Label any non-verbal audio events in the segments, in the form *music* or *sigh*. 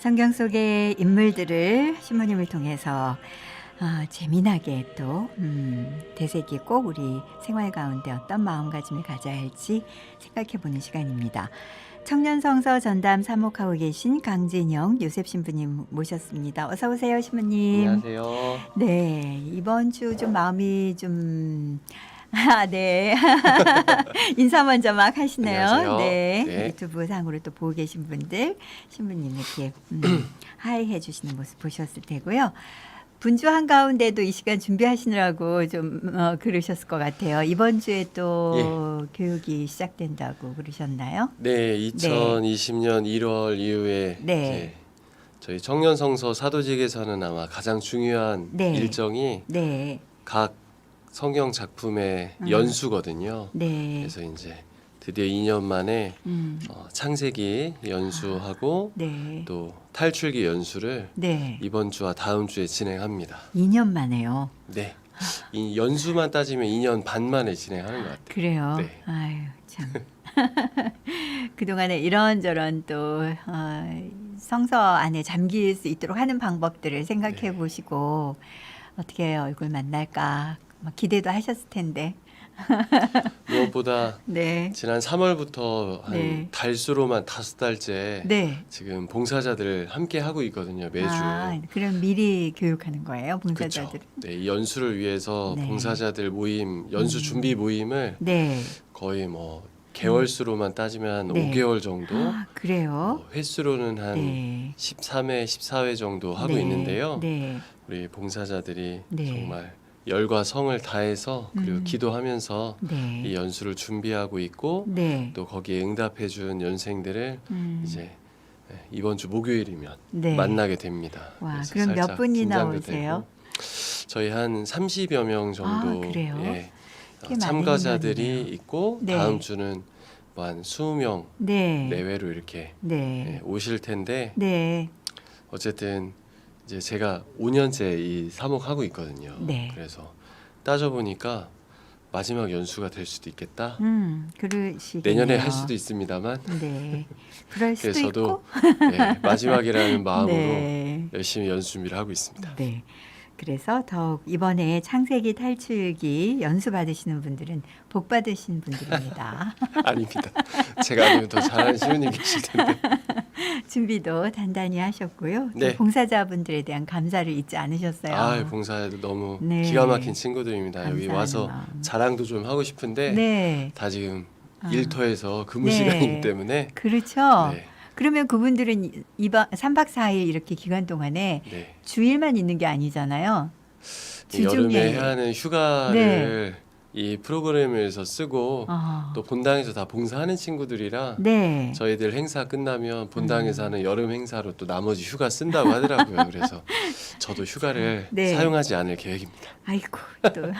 성경 속의 인물들을 신부님을 통해서 어, 재미나게 또 음, 되새기고 우리 생활 가운데 어떤 마음가짐을 가져야 할지 생각해보는 시간입니다. 청년성서 전담 사목하고 계신 강진영 요셉 신부님 모셨습니다. 어서 오세요, 신부님. 안녕하세요. 네, 이번 주 좀 마음이 좀 *laughs* 아, 네. *laughs* 인사 먼저 막 하시네요. 안녕하세요. 네. 네. 유튜브 상으로 또 보고 계신 분들, 신부님 이렇게 음, *clears throat* 하이 해주시는 모습 보셨을 테고요. 분주 한가운데도 이 시간 준비하시느라고 좀 어, 그러셨을 것 같아요. 이번 주에 또 교육이 시작된다고 그러셨나요? 네, 2020년 1월 이후에 네. 이제 저희 청년 성서 사도직에서는 아마 가장 중요한 네. 일정이 네. 각 성경 작품의 음. 연수거든요. 네. 그래서 이제 드디어 2년 만에 음, 어, 창세기 연수하고 네. 또 탈출기 연수를 네. 이번 주와 다음 주에 진행합니다. 2년 만에요. 네. 이 연수만 따지면 2년 반 만에 진행하는 것 같아요. 그래요. 네. 아유 참. *laughs* 그동안에 이런저런 또 어, 성서 안에 잠길 수 있도록 하는 방법들을 생각해 네. 보시고 어떻게 얼굴 만날까 막 기대도 하셨을 텐데. *laughs* 무엇보다 네. 지난 3월부터 한 네. 달수로만 다섯 달째 네. 지금 봉사자들 함께 하고 있거든요 매주. 아, 그럼 미리 교육하는 거예요. 봉사자들. 네, 이 연수를 위해서 네. 봉사자들 모임, 연수 음. 준비 모임을 네. 거의 뭐 개월수로만 따지면 한 네. 5개월 정도, 아, 그래요? 어, 횟수로는 한 네. 13회, 14회 정도 하고 네. 있는데요. 네. 우리 봉사자들이 네. 정말 열과 성을 다해서 그리고 음. 기도하면서 이 네. 연수를 준비하고 있고 네. 또 거기에 응답해 준 연생들을 음. 이제 네, 이번 주 목요일이면 네. 만나게 됩니다. 와, 그럼 몇 분이나 오세요? 저희 한 30여 명 정도 아? 예, 꽤 어, 참가자들이. 있고 네. 다음 주는 뭐한 20명 네. 내외로 이렇게 네. 예, 오실 텐데 네. 어쨌든 이제 제가 5년째 이 사목 하고 있거든요. 네. 그래서 따져 보니까 마지막 연수가 될 수도 있겠다. 음, 그러시겠네요. 내년에 할 수도 있습니다만 네. 그럴 수도 그래서 저도 있고. 네, 마지막이라는 마음으로 *laughs* 네. 열심히 연수 준비를 하고 있습니다. 네. 그래서 더욱 이번에 창세기 탈출기 연수 받으시는 분들은 복 받으신 분들입니다. *laughs* 아닙니다. 제가 아니면 더 잘하는 시우님 계실 텐데. *laughs* 준비도 단단히 하셨고요. 또 네. 봉사자분들에 대한 감사를 잊지 않으셨어요. 아, 봉사에도 너무 네. 기가 막힌 친구들입니다. 여기 감사하는 와서. 자랑도 좀 하고 싶은데 네. 다 지금 아. 일터에서 근무 네. 시간이기 때문에 그렇죠. 네, 그러면 그분들은 이박 3박 4일 이렇게 기간 동안에 네. 주일만 있는 게 아니잖아요. 이 여름에 해야 하는 휴가를 이 프로그램에서 쓰고 아, 또 본당에서 다 봉사하는 친구들이라 네. 저희들 행사 끝나면 본당에서 음. 하는 여름 행사로 또 나머지 휴가 쓴다고 하더라고요. 그래서 *laughs* 저도 휴가를 네. 사용하지 않을 계획입니다. 아이고 또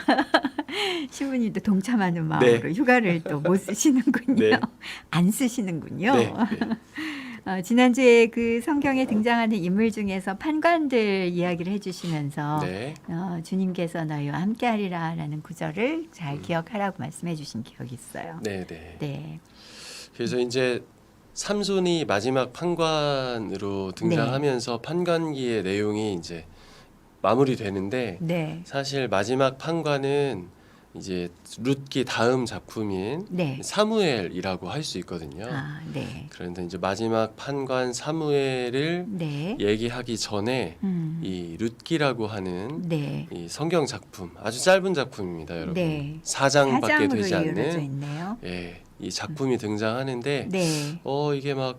*laughs* 신부님도 동참하는 마음으로 네. 휴가를 또 못 쓰시는군요. 네. *laughs* 안 쓰시는군요. 네, 네. 어, 지난주에 그 성경에 등장하는 인물 중에서 판관들 이야기를 해주시면서 네. 어, 주님께서 너희와 함께하리라라는 구절을 잘 음. 기억하라고 말씀해주신 기억이 있어요. 네, 네. 네. 그래서 이제 삼손이 마지막 판관으로 등장하면서 네. 판관기의 내용이 이제 마무리되는데 네. 사실 마지막 판관은 이제 룻기 다음 작품인 네. 사무엘이라고 할 수 있거든요. 아, 네. 그런데 이제 마지막 판관 사무엘을 네. 얘기하기 전에 음. 이 룻기라고 하는 네. 이 성경 작품 아주 짧은 작품입니다, 여러분. 네. 사장밖에 되지 않는. 예, 이 작품이 등장하는데 네. 어 이게 막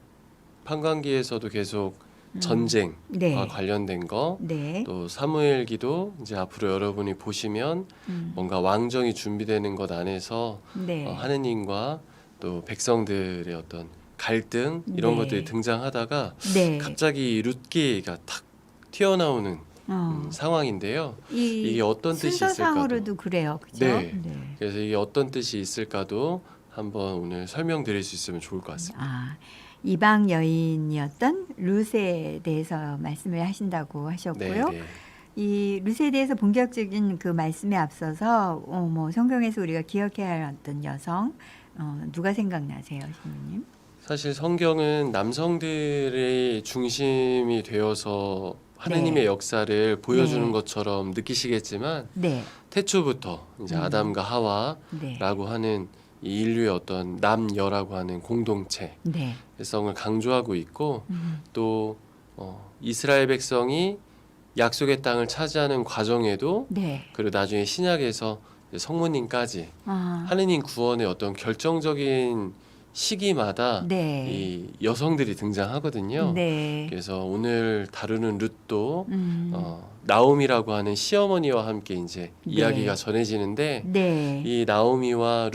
판관기에서도 계속 음. 전쟁과 네. 관련된 거. 네. 또 사무엘기도 이제 앞으로 여러분이 보시면 음. 뭔가 왕정이 준비되는 것 안에서 네. 어, 하느님과 또 백성들의 어떤 갈등 이런 네. 것들이 등장하다가 네. 갑자기 이 룻기가 탁 튀어나오는 어. 음, 상황인데요. 이 이게 어떤 뜻이 있을까도 순서상으로도 그래요, 그죠? 네. 그래서 이게 어떤 뜻이 있을까도 한번 오늘 설명드릴 수 있으면 좋을 것 같습니다. 아 이방 여인이었던 룻에 대해서 말씀을 하신다고 하셨고요. 네, 네. 이 룻에 대해서 본격적인 그 말씀에 앞서서 어, 뭐 성경에서 우리가 기억해야 할 어떤 여성 어, 누가 생각나세요, 신부님? 사실 성경은 남성들의 중심이 되어서 하느님의 네. 역사를 보여주는 네. 것처럼 느끼시겠지만 네, 태초부터 이제 음. 아담과 하와라고 네, 하는 이 인류의 어떤 남여라고 하는 공동체 성을 네. 강조하고 있고 음, 또 어, 이스라엘 백성이 약속의 땅을 차지하는 과정에도 네. 그리고 나중에 신약에서 성모님까지 아, 하느님 구원의 어떤 결정적인 시기마다 네. 이 여성들이 등장하거든요. 네. 그래서 오늘 다루는 룻도 음, 어, 나오미라고 하는 시어머니와 함께 이제 네. 이야기가 전해지는데 네. 이 나오미와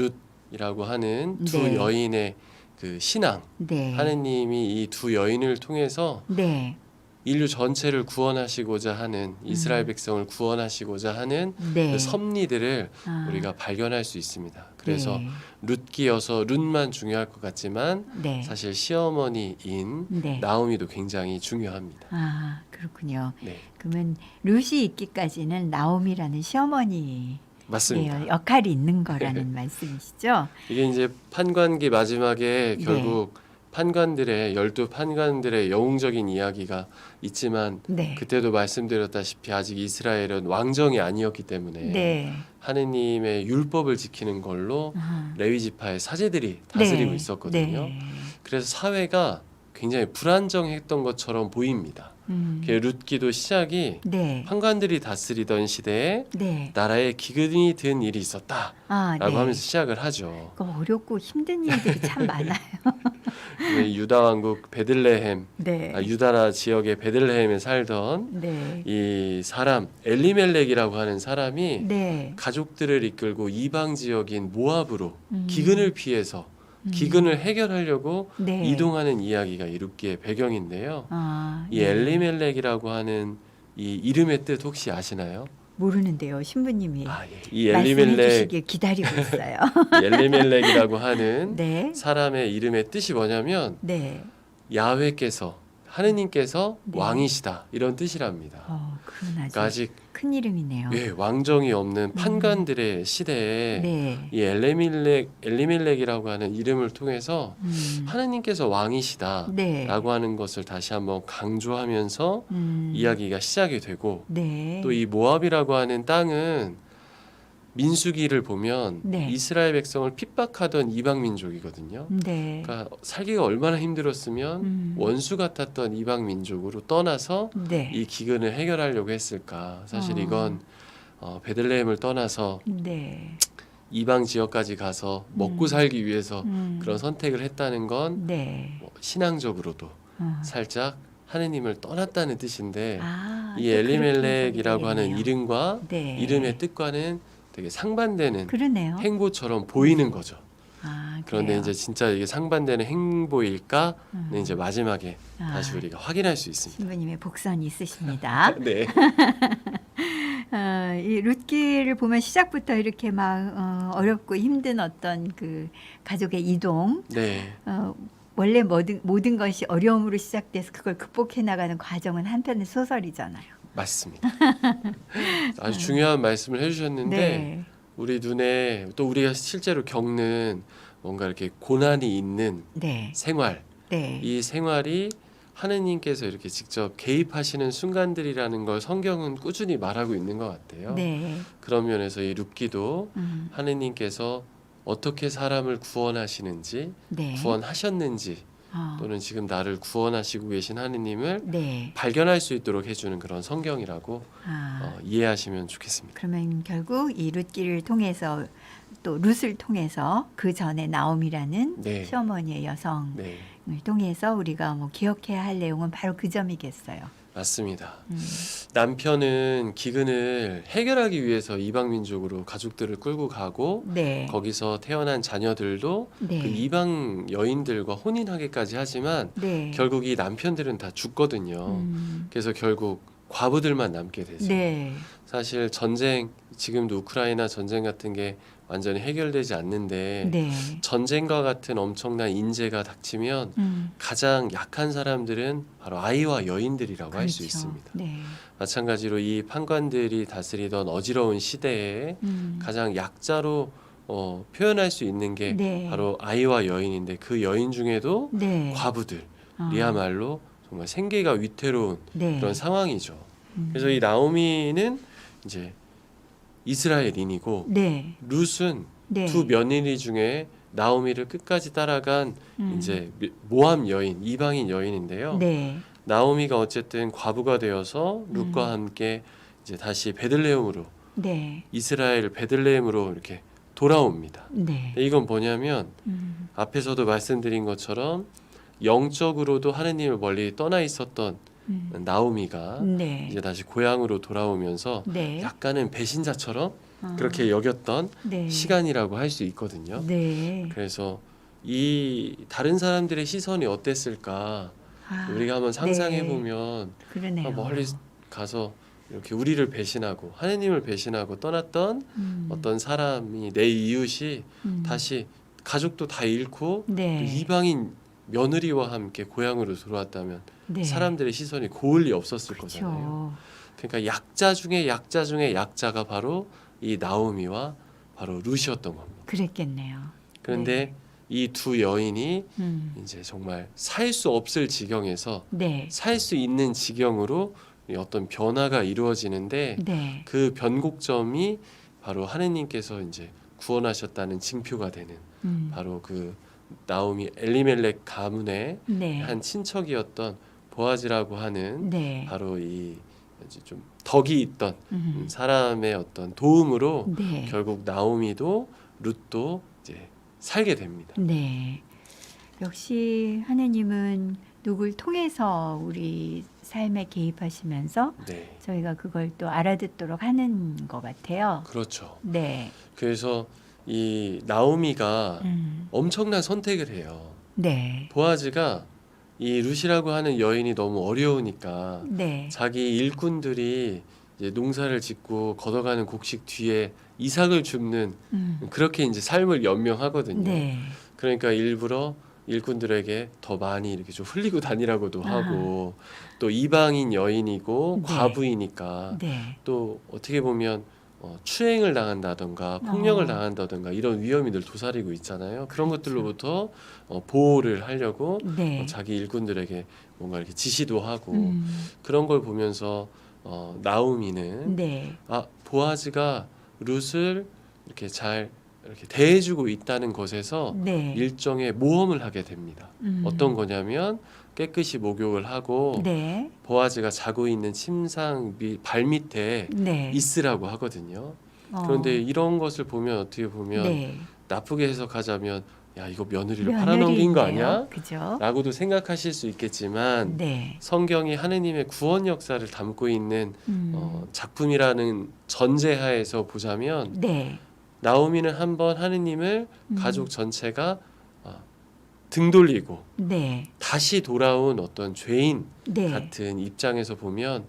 룻이라고 하는 두 네. 여인의 그 신앙 네. 하느님이 이 두 여인을 통해서 네. 인류 전체를 구원하시고자 하는 이스라엘 음. 백성을 구원하시고자 하는 네. 그 섭리들을 아, 우리가 발견할 수 있습니다. 그래서 네. 룻기여서 룻만 중요할 것 같지만 네. 사실 시어머니인 네. 나오미도 굉장히 중요합니다. 아, 그렇군요. 네, 그러면 룻이 있기까지는 나오미라는 시어머니 맞습니다. 예, 역할이 있는 거라는 *laughs* 말씀이시죠? 이게 이제 판관기 마지막에 네. 결국 판관들의 열두 판관들의 영웅적인 이야기가 있지만 네. 그때도 말씀드렸다시피 아직 이스라엘은 왕정이 아니었기 때문에 네. 하느님의 율법을 지키는 걸로 아, 레위 지파의 사제들이 다스리고 네. 있었거든요. 네. 그래서 사회가 굉장히 불안정했던 것처럼 보입니다. 음, 그 룻기도 시작이 네. 판관들이 다스리던 시대에 네. 나라에 기근이 든 일이 있었다라고 아, 네. 하면서 시작을 하죠. 그 어렵고 힘든 일들이 참 *laughs* 많아요. 네, 유다 왕국 베들레헴, 네. 아, 유다라 지역의 베들레헴에 살던 네. 이 사람 엘리멜렉이라고 하는 사람이 네. 가족들을 이끌고 이방 지역인 모압으로 음, 기근을 피해서 음, 기근을 해결하려고 네. 이동하는 이야기가 이룻기의 배경인데요. 아, 이 네. 엘리멜렉이라고 하는 이 이름의 뜻 혹시 아시나요? 모르는데요. 신부님이 아, 예. 이 말씀해 엘리멜렉 주시길 기다리고 있어요. 이 엘리멜렉이라고 하는 *laughs* 네. 사람의 이름의 뜻이 뭐냐면 네. 야훼께서 하느님께서 네. 왕이시다 이런 뜻이랍니다. 어, 그건 그러니까 아직 큰 이름이네요. 예, 왕정이 없는 판관들의 시대에 네. 이 엘리멜렉 엘리멜렉이라고 하는 이름을 통해서 음, 하느님께서 왕이시다라고 네. 하는 것을 다시 한번 강조하면서 음, 이야기가 시작이 되고 네. 또 이 모압이라고 하는 땅은 민수기를 보면 네. 이스라엘 백성을 핍박하던 이방 민족이거든요. 네. 그러니까 살기가 얼마나 힘들었으면 음, 원수 같았던 이방 민족으로 떠나서 네. 이 기근을 해결하려고 했을까? 사실 어. 이건 어, 베들레헴을 떠나서 네. 이방 지역까지 가서 먹고 음. 살기 위해서 음, 그런 선택을 했다는 건 네. 뭐 신앙적으로도 어. 살짝 하느님을 떠났다는 뜻인데 아, 이 엘리멜렉이라고 하는. 이름과 네. 이름의 뜻과는 되게 상반되는 그러네요. 행보처럼 보이는 거죠. 아, 그런데 그래요? 이제 진짜 이게 상반되는 행보일까는 음. 이제 마지막에 아, 다시 우리가 확인할 수 있습니다. 신부님의 복선이 있으십니다. *laughs* 네. *laughs* 어, 이 룻기를 보면 시작부터 이렇게 막 어, 어렵고 힘든 어떤 그 가족의 이동, 네. 어, 원래 모든 모든 것이 어려움으로 시작돼서 그걸 극복해 나가는 과정은 한편의 소설이잖아요. 맞습니다. *laughs* 아주 중요한 말씀을 해주셨는데 네, 우리 눈에 또 우리가 실제로 겪는 뭔가 이렇게 고난이 있는 네, 생활. 네, 이 생활이 하느님께서 이렇게 직접 개입하시는 순간들이라는 걸 성경은 꾸준히 말하고 있는 것 같아요. 네, 그런 면에서 이 룻기도 음, 하느님께서 어떻게 사람을 구원하시는지 네, 구원하셨는지 어, 또는 지금 나를 구원하시고 계신 하느님을 네, 발견할 수 있도록 해주는 그런 성경이라고 아, 어, 이해하시면 좋겠습니다. 그러면 결국 이 룻기를 통해서 또 룻을 통해서 그 전에 나옴이라는 네. 시어머니의 여성을 네, 통해서 우리가 뭐 기억해야 할 내용은 바로 그 점이겠어요. 맞습니다. 음, 남편은 기근을 해결하기 위해서 이방 민족으로 가족들을 끌고 가고 네, 거기서 태어난 자녀들도 네, 그 이방 여인들과 혼인하기까지 하지만 네, 결국 이 남편들은 다 죽거든요. 음, 그래서 결국 과부들만 남게 되죠. 네, 사실 전쟁 지금도 우크라이나 전쟁 같은 게 완전히 해결되지 않는데 네, 전쟁과 같은 엄청난 인재가 닥치면 음, 가장 약한 사람들은 바로 아이와 여인들이라고 할수 그렇죠. 있습니다. 네, 마찬가지로 이 판관들이 다스리던 어지러운 시대에 음, 가장 약자로 어, 표현할 수 있는 게 네. 바로 아이와 여인인데 그 여인 중에도 네. 과부들이야말로 어. 정말 생계가 위태로운 네. 그런 상황이죠. 음. 그래서 이 나오미는 이제 이스라엘인이고 네. 룻은 네. 두 며느리 중에 나오미를 끝까지 따라간 음. 이제 모함 여인, 이방인 여인인데요. 네. 나오미가 어쨌든 과부가 되어서 룻과 음. 함께 이제 다시 베들레헴으로 네. 이스라엘 베들레헴으로 이렇게 돌아옵니다. 네. 이건 뭐냐면 음. 앞에서도 말씀드린 것처럼 영적으로도 하느님을 멀리 떠나 있었던 음. 나오미가 네. 이제 다시 고향으로 돌아오면서 네. 약간은 배신자처럼 어. 그렇게 여겼던 네. 시간이라고 할 수 있거든요. 네. 그래서 이 다른 사람들의 시선이 어땠을까 아, 우리가 한번 상상해 네. 보면 그러네요. 멀리 가서 이렇게 우리를 배신하고 하느님을 배신하고 떠났던 음. 어떤 사람이 내 이웃이 음. 다시 가족도 다 잃고 네. 또 이방인 며느리와 함께 고향으로 돌아왔다면 네. 사람들의 시선이 고을 리 없었을 거잖아요. 그렇죠. 그러니까 약자 중에 약자 중에 약자가 바로 이 나오미와 바로 룻이었던 겁니다. 그랬겠네요. 그런데 이두 여인이 음. 이제 정말 살 수 없을 지경에서 네. 살수 있는 지경으로 이 어떤 변화가 이루어지는데 네. 그 변곡점이 바로 하느님께서 이제 구원하셨다는 징표가 되는 음. 바로 그 나오미 엘리멜렉 가문의 네. 한 친척이었던 보아즈라고 하는 네. 바로 이 좀 덕이 있던 음. 음, 사람의 어떤 도움으로 네. 결국 나오미도 룻도 이제 살게 됩니다. 네. 역시 하느님은 누굴 통해서 우리 삶에 개입하시면서 네, 저희가 그걸 또 알아듣도록 하는 것 같아요. 그렇죠. 네. 그래서 이 나오미가 음. 엄청난 선택을 해요. 네. 보아즈가 이 룻이라고 하는 여인이 너무 어려우니까 네. 자기 일꾼들이 이제 농사를 짓고 걷어가는 곡식 뒤에 이삭을 줍는 음. 그렇게 이제 삶을 연명하거든요. 네. 그러니까 일부러 일꾼들에게 더 많이 이렇게 좀 흘리고 다니라고도 아. 하고 또 이방인 여인이고 네. 과부이니까 네. 또 어떻게 보면 어, 추행을 당한다던가 폭력을 어. 당한다던가 이런 위험이 늘 도사리고 있잖아요. 그런 것들로부터 어, 보호를 하려고 네. 어, 자기 일꾼들에게 뭔가 이렇게 지시도 하고 음. 그런 걸 보면서 어, 나오미는 네. 아 보아즈가 룻을 이렇게 잘 이렇게 대해주고 있다는 것에서 네. 일종의 모험을 하게 됩니다. 음. 어떤 거냐면 깨끗이 목욕을 하고 네. 보아즈가 자고 있는 침상 밑, 발 밑에 네. 있으라고 하거든요. 어. 그런데 이런 것을 보면 어떻게 보면 네. 나쁘게 해석하자면 야 이거 며느리를 팔아넘긴 거. 아니야? 그죠? 라고도 생각하실 수 있겠지만 네. 성경이 하느님의 구원 역사를 담고 있는 음. 어, 작품이라는 전제하에서 보자면 네. 나오미는 한번 하느님을 음. 가족 전체가 어, 등 돌리고 네. 다시 돌아온 어떤 죄인 네. 같은 입장에서 보면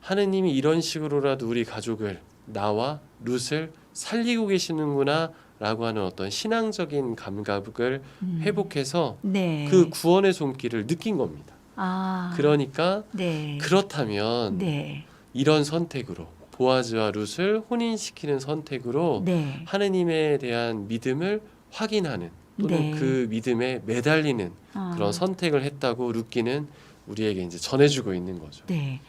하느님이 이런 식으로라도 우리 가족을 나와 룻을 살리고 계시는구나 라고 하는 어떤 신앙적인 감각을 음. 회복해서 네. 그 구원의 손길을 느낀 겁니다. 아. 그러니까 네. 그렇다면 네. 이런 선택으로 보아즈와 룻을 혼인시키는 선택으로 네. 하느님에 대한 믿음을 확인하는 또는 네. 그 믿음에 매달리는 아. 그런 선택을 했다고 룻기는 우리에게 이제 전해주고 있는 거죠. 네.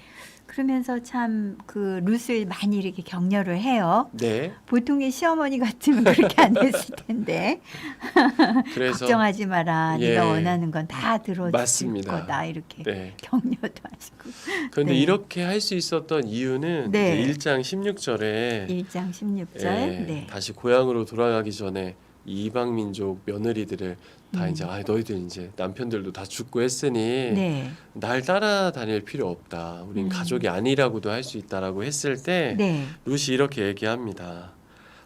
그러면서 참그 룻을 많이 이렇게 격려를 해요. 네. 보통의 시어머니 같으면 *laughs* 그렇게 안 했을 텐데 *laughs* 그래서 걱정하지 마라. 예. 네가 원하는 건 다 들어줄 맞습니다. 거다. 이렇게 네. 격려도 하시고. 그런데 네. 이렇게 할 수 있었던 이유는 네. 이제 1장 16절에 1장 16절. 예, 네. 다시 고향으로 돌아가기 전에 이 이방 민족 며느리들을 다 음. 이제 아 너희들 이제 남편들도 다 죽고 했으니 네. 날 따라다닐 필요 없다. 우린 음. 가족이 아니라고도 할 수 있다라고 했을 때 네. 룻이 이렇게 얘기합니다.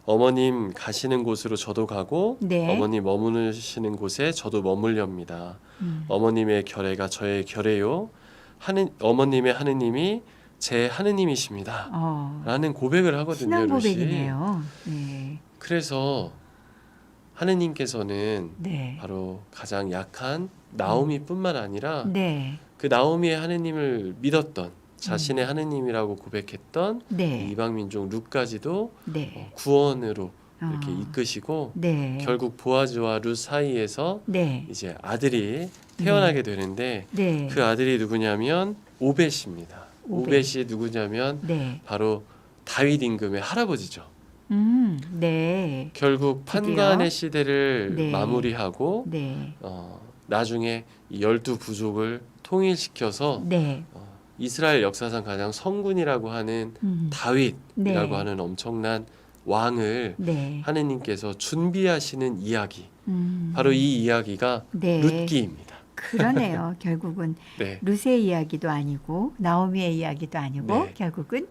어머님 가시는 곳으로 저도 가고 네. 어머님 머무르시는 곳에 저도 머물렵니다. 음. 어머님의 결례가 저의 결례요. 하는 어머님의 하느님이 제 하느님이십니다. 어. 라는 고백을 하거든요. 신앙. 고백이네요. 네. 그래서 하느님께서는 네. 바로 가장 약한 나오미뿐만 아니라 네. 그 나오미의 하느님을 믿었던 자신의 하느님이라고 고백했던 네. 이방 민족 룻까지도 네. 어, 구원으로 이렇게 어. 이끄시고 네. 결국 보아즈와 룻 사이에서 네. 이제 아들이 태어나게 되는데 네. 그 아들이 누구냐면 오벳입니다. 오벳. 오벳이 누구냐면 네. 바로 다윗 임금의 할아버지죠. 음. 네. 결국 드디어. 판관의 시대를 네. 마무리하고 네. 어, 나중에 이 열두 부족을 통일시켜서 네. 어, 이스라엘 역사상 가장 성군이라고 하는 음. 다윗이라고 네. 하는 엄청난 왕을 네. 하느님께서 준비하시는 이야기 음. 바로 이 이야기가 네. 룻기입니다. 그러네요. *laughs* 결국은 네, 룻의 이야기도 아니고 나오미의 이야기도 아니고 네. 결국은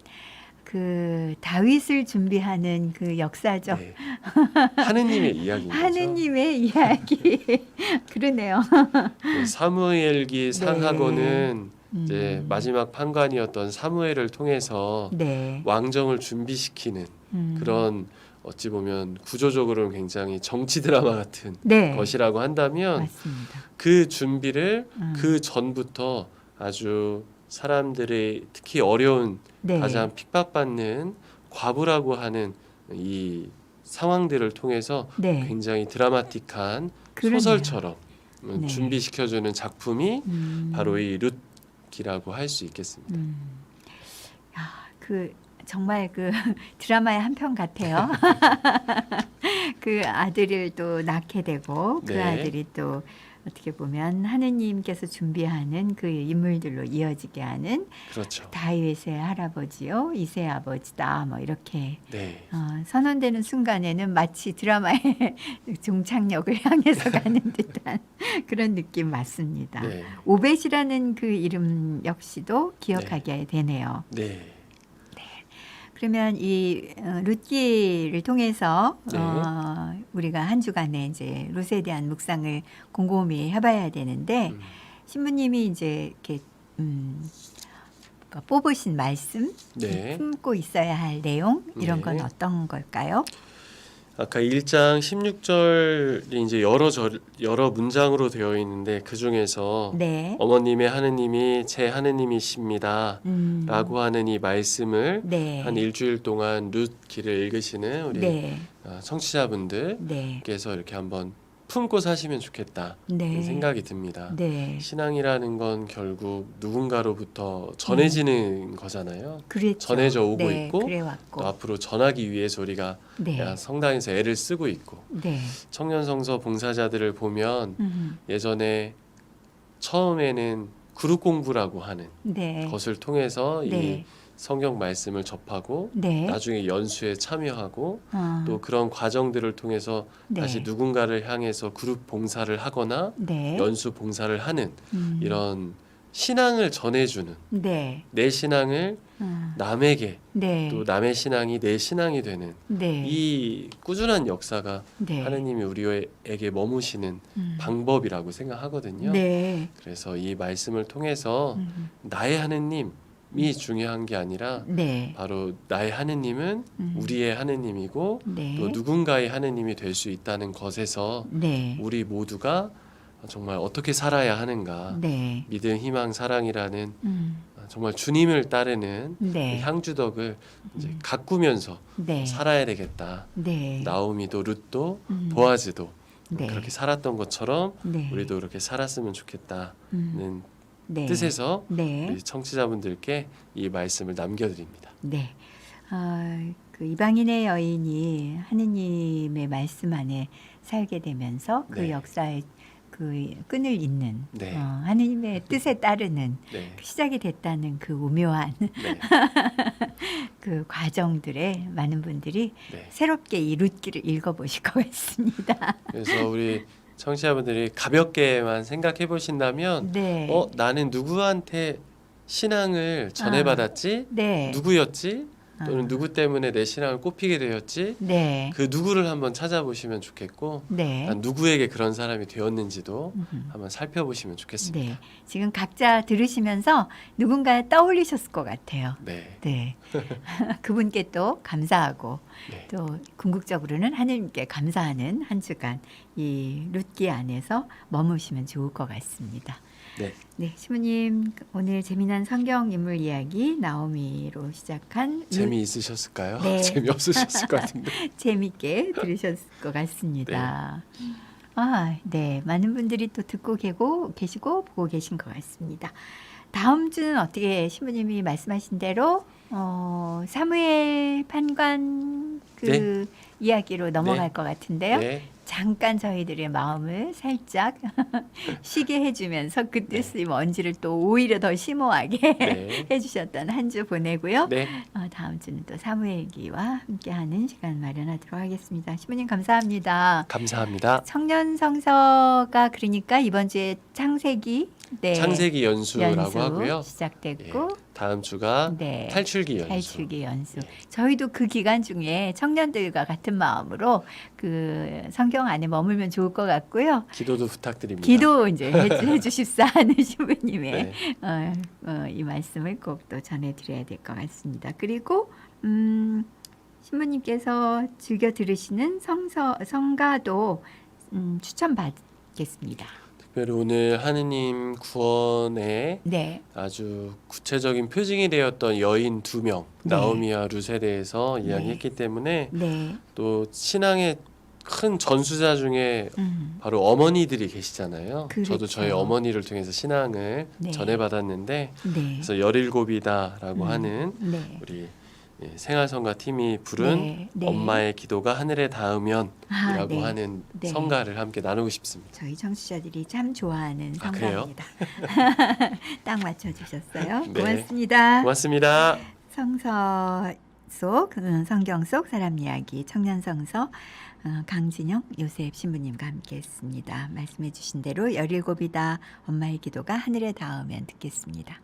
그 다윗을 준비하는 그 역사죠. 네. 하느님의 *laughs* 이야기인 거죠. 하느님의 이야기. *laughs* 그러네요. 네, 사무엘기 상하고는 음. 이제 마지막 판관이었던 사무엘을 통해서 네. 왕정을 준비시키는 음. 그런 어찌 보면 구조적으로는 굉장히 정치 드라마 같은 네. 것이라고 한다면 맞습니다. 그 준비를 음. 그 전부터 아주 사람들이 특히 어려운 네. 가장 핍박받는 과부라고 하는 이 상황들을 통해서 네. 굉장히 드라마틱한 그러네요. 소설처럼 네. 준비시켜주는 작품이 음. 바로 이 룻기라고 할 수 있겠습니다. 음. 야, 그 정말 그 *laughs* 드라마의 한 편 같아요. *laughs* *laughs* 그 아들을 또 낳게 되고 그 네. 아들이 또 어떻게 보면 하느님께서 준비하는 그 인물들로 이어지게 하는 그렇죠. 다윗의 할아버지요, 이세 아버지다, 뭐 이렇게 네. 어, 선언되는 순간에는 마치 드라마의 *laughs* 종착역을 *laughs* 향해서 가는 *laughs* 듯한 그런 느낌 맞습니다. 네. 오벳이라는 그 이름 역시도 기억하게 되네요. 네. 그러면 이 어, 룻기를 통해서 네. 어, 우리가 한 주간에 이제 룻에 대한 묵상을 곰곰이 해봐야 되는데 음, 신부님이 이제 이렇게 음, 그러니까 뽑으신 말씀, 네. 품고 있어야 할 내용 이런 네. 건 어떤 걸까요? 아까 1장 16절이 이제 여러 절, 여러 문장으로 되어 있는데 그 중에서 네. 어머님의 하느님이 제 하느님이십니다. 음, 라고 하는 이 말씀을 네. 한 일주일 동안 룻 길을 읽으시는 우리 네. 어, 청취자분들께서 네. 이렇게 한번 품고 사시면 좋겠다 네. 생각이 듭니다. 네. 신앙이라는 건 결국 누군가로부터 전해지는 거잖아요. 그랬죠. 전해져 오고 네, 있고 그래 또 왔고. 앞으로 전하기 위해서 우리가 네. 야, 성당에서 애를 쓰고 있고 네. 청년 성서 봉사자들을 보면 음, 예전에 처음에는 그룹 공부라고 하는 네. 것을 통해서 이 네. 성경 말씀을 접하고 네. 나중에 연수에 참여하고 어, 또 그런 과정들을 통해서 네. 다시 누군가를 향해서 그룹 봉사를 하거나 네. 연수 봉사를 하는 음, 이런 신앙을 전해주는 네. 내 신앙을 음, 남에게 네. 또 남의 신앙이 내 신앙이 되는 네. 이 꾸준한 역사가 네. 하느님이 우리에게 머무시는 음, 방법이라고 생각하거든요. 네. 그래서 이 말씀을 통해서 음, 나의 하느님 이 중요한 게 아니라 네. 바로 나의 하느님은 음, 우리의 하느님이고 네. 또 누군가의 하느님이 될 수 있다는 것에서 네. 우리 모두가 정말 어떻게 살아야 하는가 네. 믿음, 희망, 사랑이라는 음, 정말 주님을 따르는 네. 그 향주덕을 이제 음, 가꾸면서 네. 살아야 되겠다. 네. 나오미도 룻도 음, 보아즈도 네. 그렇게 살았던 것처럼 네. 우리도 그렇게 살았으면 좋겠다는 음, 네. 뜻에서 네. 우리 청취자분들께 이 말씀을 남겨드립니다. 네. 아, 그 이방인의 여인이 하느님의 말씀 안에 살게 되면서 그 네. 역사의 그 끈을 잇는 네. 어, 하느님의 뜻에 따르는 네, 그 시작이 됐다는 그 오묘한 네, *laughs* 그 과정들에 많은 분들이 네. 새롭게 이 룻기를 읽어보실 것 같습니다. *laughs* 그래서 우리 청취자분들이 가볍게만 생각해 보신다면, 네. 어 나는 누구한테 신앙을 전해받았지? 네. 누구였지? 또는 아, 누구 때문에 내 신앙을 꼽히게 되었지? 네. 그 누구를 한번 찾아보시면 좋겠고, 네. 난 누구에게 그런 사람이 되었는지도 음흠. 한번 살펴보시면 좋겠습니다. 네. 지금 각자 들으시면서 누군가 떠올리셨을 것 같아요. 네, 네. *laughs* *laughs* 그분께 또 감사하고 네, 또 궁극적으로는 하느님께 감사하는 한 주간 이 룻기 안에서 머무시면 좋을 것 같습니다. 네. 네, 신부님 오늘 재미난 성경 인물 이야기 나오미로 시작한 루- 재미 있으셨을까요? 네. *laughs* 재미 없으셨을 것 같은데. *laughs* 재밌게 들으셨을 것 같습니다. 아, 네. 많은 분들이 또 듣고 계고, 계시고 보고 계신 것 같습니다. 다음 주는 어떻게 신부님이 말씀하신 대로 어, 사무엘 판관 그 이야기로 넘어갈 네. 것 같은데요. 네. 잠깐 저희들의 마음을 살짝 *laughs* 쉬게 해주면서 그 뜻의 먼지를 또 오히려 더 심오하게 네. *laughs* 해주셨던 한 주 보내고요. 네. 어, 다음 주는 또 사무엘기와 함께하는 시간 마련하도록 하겠습니다. 신부님 감사합니다. 감사합니다. 청년 성서가 그러니까 이번 주에 창세기 네, 창세기 연수라고 연수 하고요. 예, 시작됐고 다음 주가 네. 탈출기 연수. 탈출기 연수. 예. 저희도 그 기간 중에 청년들과 같은 마음으로 그 성경 안에 머물면 좋을 것 같고요. 기도도 부탁드립니다. 기도 이제 해- 해주 십사 *laughs* 하는 신부님의 네. 어, 어, 이 말씀을 꼭 또 전해드려야 될 것 같습니다. 그리고 음, 신부님께서 즐겨 들으시는 성서 성가도 음, 추천받겠습니다. 특별히 오늘 하느님 구원에 네, 아주 구체적인 표징이 되었던 여인 두 명, 네. 나오미와 룻에 대해서 네. 이야기했기 때문에 네, 또 신앙의 큰 전수자 중에 음, 바로 어머니들이 계시잖아요. 그렇죠. 저도 저희 어머니를 통해서 신앙을 네. 전해받았는데 네, 그래서 열일곱이다라고 음, 하는 네, 우리 예, 생활성가 팀이 부른 네, 네. 엄마의 기도가 하늘에 닿으면이라고 아, 네. 하는 네. 성가를 함께 나누고 싶습니다. 저희 청취자들이 참 좋아하는 아? 성가입니다. *laughs* 딱 맞춰 주셨어요. 네. 고맙습니다. 고맙습니다. 성서 속 음, 성경 속 사람 이야기 청년 성서 어, 강진영 요셉 신부님과 함께했습니다. 말씀해 주신 대로 열일곱이다 엄마의 기도가 하늘에 닿으면 듣겠습니다.